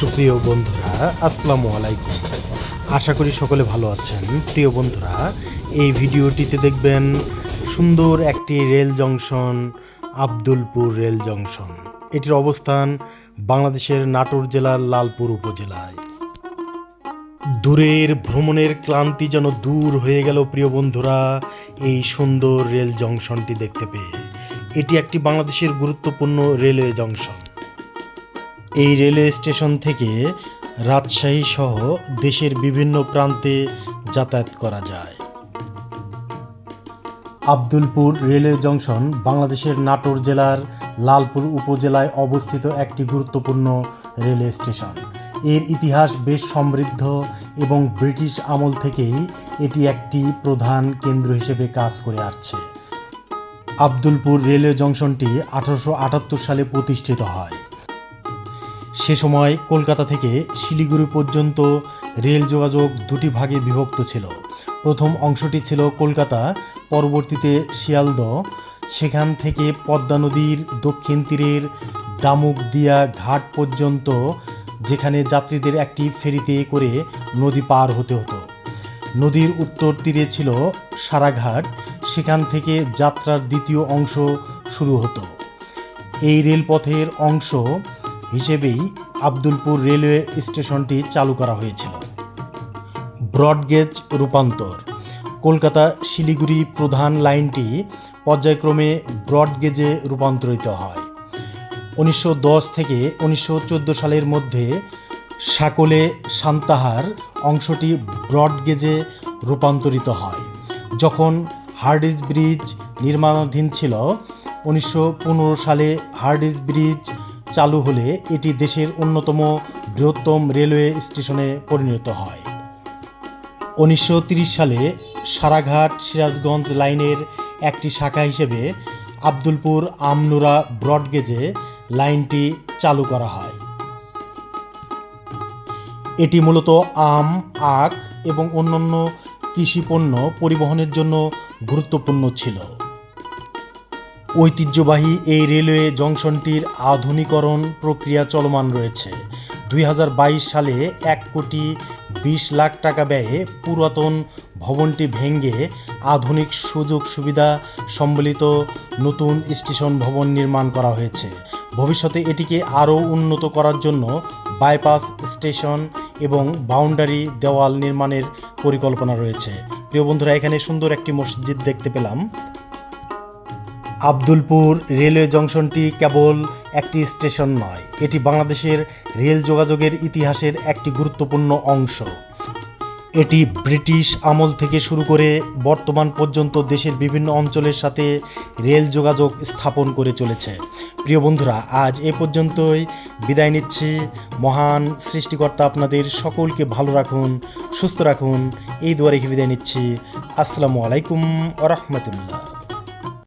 সুপ্রিয় বন্ধুরা, আসসালামু আলাইকুম। আশা করি সকলে ভালো আছেন। প্রিয় বন্ধুরা, এই ভিডিওটিতে দেখবেন সুন্দর একটি rail junction, Abdulpur rail junction. এটির অবস্থান বাংলাদেশের নাটোর জেলার লালপুর উপজেলায়। দূরের ভ্রমণের ক্লান্তি যেন দূর হয়ে গেল, প্রিয় বন্ধুরা, এই সুন্দর রেল জংশনটি দেখতে পেয়ে। এটি একটি বাংলাদেশের গুরুত্বপূর্ণ রেলওয়ে জংশন। এই রেলওয়ে স্টেশন থেকে রাজশাহী সহ দেশের বিভিন্ন প্রান্তে যাতায়াত করা যায়। আব্দুলপুর রেলওয়ে জংশন বাংলাদেশের নাটোর জেলার লালপুর উপজেলায় অবস্থিত একটি গুরুত্বপূর্ণ রেলওয়ে স্টেশন। এর ইতিহাস বেশ সমৃদ্ধ এবং ব্রিটিশ আমল থেকেই এটি একটি প্রধান কেন্দ্র হিসেবে কাজ করে আসছে। আব্দুলপুর রেলওয়ে জংশনটি আঠারোশো আটাত্তর সালে প্রতিষ্ঠিত হয়। সে সময় কলকাতা থেকে শিলিগুড়ি পর্যন্ত রেল যোগাযোগ দুটি ভাগে বিভক্ত ছিল। প্রথম অংশটি ছিল কলকাতা, পরবর্তীতে শিয়ালদহ। সেখান থেকে পদ্মা নদীর দক্ষিণ তীরের দামুকদিয়া ঘাট পর্যন্ত, যেখানে যাত্রীদের একটি ফেরিতে করে নদী পার হতে হতো। নদীর উত্তর তীরে ছিল সারাঘাট। সেখান থেকে যাত্রার দ্বিতীয় অংশ শুরু হতো। এই রেলপথের অংশ হিসেবেই আব্দুলপুর রেলওয়ে স্টেশনটি চালু করা হয়েছিল। ব্রডগেজ রূপান্তর। কলকাতা শিলিগুড়ি প্রধান লাইনটি পর্যায়ক্রমে ব্রডগেজে রূপান্তরিত হয়। উনিশশো দশ থেকে উনিশশো চোদ্দ সালের মধ্যে সাকলে সান্তাহার অংশটি ব্রডগেজে রূপান্তরিত হয়। যখন হার্ডিজ ব্রিজ নির্মাণাধীন ছিল, উনিশশো পনেরো সালে হার্ডিজ ব্রিজ চালু হলে এটি দেশের অন্যতম বৃহত্তম রেলওয়ে স্টেশনে পরিণত হয়। উনিশশো সালে সারাঘাট সিরাজগঞ্জ লাইনের একটি শাখা হিসেবে আব্দুলপুর আমনুরা ব্রডগেজে লাইনটি চালু করা হয়। এটি মূলত আম, আখ এবং অন্যান্য কৃষি পণ্য পরিবহনের জন্য গুরুত্বপূর্ণ ছিল। ঐতিহ্যবাহী এই রেলওয়ে জংশনটির আধুনিকরণ প্রক্রিয়া চলমান রয়েছে। দুই হাজার বাইশ সালে এক কোটি বিশ লাখ টাকা ব্যয়ে পুরাতন ভবনটি ভেঙে আধুনিক সুযোগ সুবিধা সম্বলিত নতুন স্টেশন ভবন নির্মাণ করা হয়েছে। ভবিষ্যতে এটিকে আরও উন্নত করার জন্য বাইপাস স্টেশন এবং বাউন্ডারি দেওয়াল নির্মাণের পরিকল্পনা রয়েছে। প্রিয় বন্ধুরা, এখানে সুন্দর একটি মসজিদ দেখতে পেলাম। আব্দুলপুর রেলওয়ে জংশনটি কেবল একটি স্টেশন নয়, এটি বাংলাদেশের রেল যোগাযোগের ইতিহাসের একটি গুরুত্বপূর্ণ অংশ। এটি ব্রিটিশ আমল থেকে শুরু করে বর্তমান পর্যন্ত দেশের বিভিন্ন অঞ্চলের সাথে রেল যোগাযোগ স্থাপন করে চলেছে। প্রিয় বন্ধুরা, আজ এ পর্যন্তই। বিদায় নিচ্ছি। মহান সৃষ্টিকর্তা আপনাদের সকলকে ভালো রাখুন, সুস্থ রাখুন। এই দুয়ারে বিদায় নিচ্ছি। আসসালামু আলাইকুম আ রহমতুল্লাহ।